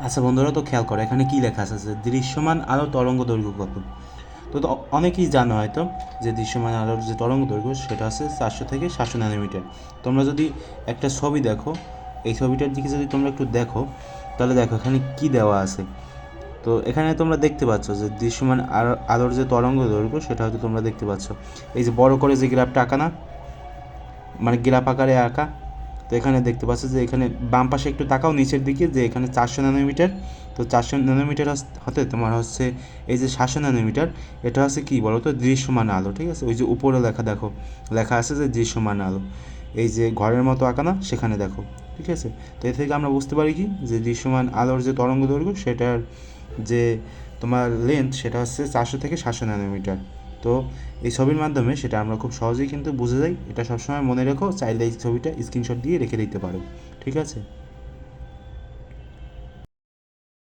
আচ্ছা বন্ধুরা, তো খেয়াল করো, এখানে কী লেখা আছে? দৃশ্যমান আলো তরঙ্গ দৈর্ঘ্য কত? তো অনেকেই জানো হয়তো যে দৃশ্যমান আলোর যে তরঙ্গ দৈর্ঘ্য, সেটা আছে চারশো থেকে সাতশো ন্যানোমিটার। তোমরা যদি একটা ছবি দেখো, এই ছবিটার দিকে যদি তোমরা একটু দেখো, তাহলে দেখো এখানে কি দেওয়া আছে। তো এখানে তোমরা দেখতে পাচ্ছ যে দৃশ্যমান আলো- আলোর যে তরঙ্গ দৈর্ঘ্য, সেটা হয়তো তোমরা দেখতে পাচ্ছ। এই যে বড় করে যে গ্রাফটা আঁকা না মানে গ্রাফ আকারে আঁকা তো এখানে দেখতে পাচ্ছ যে এখানে বাম পাশে একটু তাকাও, নিচের দিকে, যে এখানে চারশো ন্যানোমিটার। তো চারশো ন্যানোমিটার হতে তোমার হচ্ছে এই যে সাতশো ন্যানোমিটার, এটা হচ্ছে কি বলো তো দৃশ্যমান আলো, ঠিক আছে? ওই যে উপরে লেখা দেখো, লেখা আছে যে দৃশ্যমান আলো। এই যে ঘরের মতো আঁকা না সেখানে দেখো, ঠিক আছে? তো এ থেকে আমরা বুঝতে পারি কি? যে দৃশ্যমান আলোর যে তরঙ্গ দৈর্ঘ্য সেটার যে তোমার লেন্থ সেটা হচ্ছে চারশো থেকে সাতশো ন্যানোমিটার। তো এই ছবির মাধ্যমে সেটা আমরা খুব সহজেই কিন্তু বুঝে যাই। এটা সবসময় মনে রেখো, চাইলে এই ছবিটা স্ক্রিনশট দিয়ে রেখে দিতে পারো। ঠিক আছে?